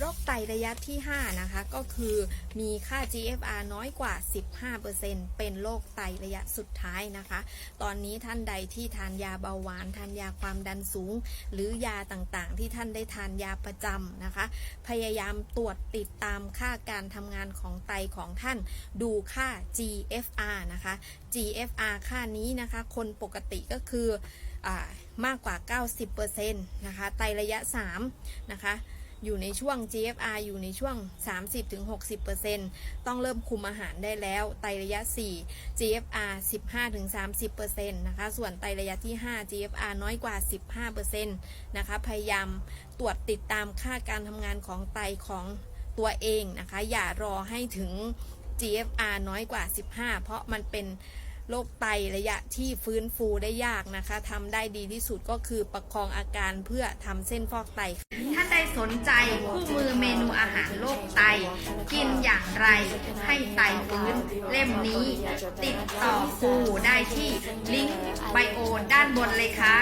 โรคไตระยะที่ 5 นะคะ ก็คือมีค่า GFR น้อยกว่า 15%เป็นโรคไตระยะสุดท้ายนะคะ ตอนนี้ท่านใดที่ทานยาเบาหวาน ทานยาความดันสูง หรือยาต่างๆ ที่ท่านได้ทานยาประจำนะคะ พยายามตรวจติดตามค่าการทำงานของไตของท่านดูค่า GFR นะคะ GFR ค่านี้นะคะ คนปกติก็คืออมากกว่า 90%นะคะ ไตระยะ 3 นะคะ อยู่ในช่วง GFR อยู่ในช่วง 30-60%ต้องเริ่มคุมอาหารได้แล้ว ไตระยะ 4 GFR 15-30%นะคะ ส่วนไตระยะที่ 5 GFR น้อยกว่า 15%นะคะ พยายามตรวจติดตามค่าการทำงานของไตของตัวเองนะคะ อย่ารอให้ถึง GFR น้อยกว่า 15 เพราะมันเป็น โรคไตระยะที่ฟื้นฟูได้ยากนะคะทำได้ดีที่สุดก็คือประคองอาการเพื่อทำเส้นฟอกไตท่านใดสนใจคู่มือเมนูอาหารโรคไต กินอย่างไรให้ไตฟื้นเล่มนี้ ติดต่อครูได้ที่ลิงก์ไบโอด้านบนเลยค่ะ